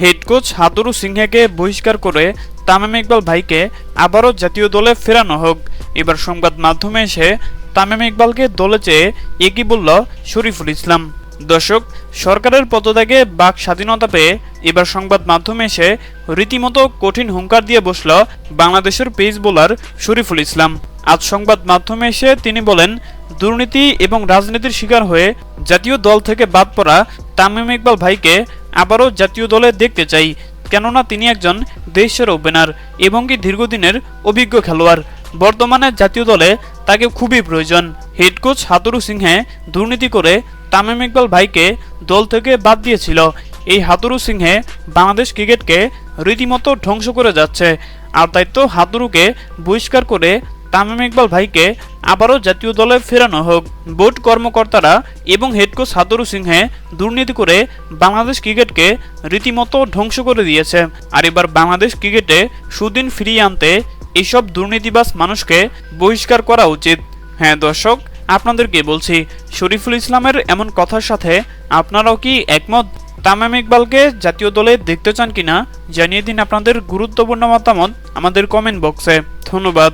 Head coach Hathuru সিংহাকে বহিষ্কার করে তামিম ইকবাল ভাইকে আবারও জাতীয় দলে ফেরানো হোক। এবার সংবাদ মাধ্যমে এসে তামিম ইকবালকে দলে চেয়ে একই বলল শরীফুল ইসলাম। দর্শক, সরকারের পদত্যাগে বাক স্বাধীনতা পেয়ে এবার সংবাদ মাধ্যমে এসে রীতিমতো কঠিন হুঙ্কার দিয়ে বসল বাংলাদেশের পেস বোলার শরীফুল ইসলাম। আজ সংবাদ মাধ্যমে এসে তিনি বলেন, দুর্নীতি এবং রাজনীতির শিকার হয়ে জাতীয় দল থেকে বাদ পড়া তামিম ইকবাল ভাইকে আবারও জাতীয় দলে দেখতে চাই, কেননা তিনি একজন দেশের ওপেনার এবং কি দীর্ঘদিনের অভিজ্ঞ খেলোয়াড়। বর্তমানে জাতীয় দলে তাকে খুবই প্রয়োজন। হেড কোচ হাতুরু সিংহে দুর্নীতি করে তামিম ইকবাল ভাইকে দল থেকে বাদ দিয়েছিল। এই হাতুরু সিংহে বাংলাদেশ ক্রিকেটকে রীতিমতো ধ্বংস করে যাচ্ছে। আর তাই তো হাতুরুকে বহিষ্কার করে তামিম ইকবাল ভাইকে আবারও জাতীয় দলে ফেরানো হোক। বোর্ড কর্মকর্তারা এবং হেড কোচ হাতুরু সিংহে দুর্নীতি করে বাংলাদেশ ক্রিকেটকে রীতিমতো ধ্বংস করে দিয়েছে। আর এবার বাংলাদেশ ক্রিকেটে সুদিন ফিরিয়ে আনতে এইসব দুর্নীতিবাজ মানুষকে বহিষ্কার করা উচিত। হ্যাঁ দর্শক, আপনাদেরকে বলছি, শরীফুল ইসলামের এমন কথার সাথে আপনারাও কি একমত? তামিম ইকবালকে জাতীয় দলে দেখতে চান কিনা? জানিয়ে দিন আপনাদের গুরুত্বপূর্ণ মতামত আমাদের কমেন্ট বক্সে ধন্যবাদ।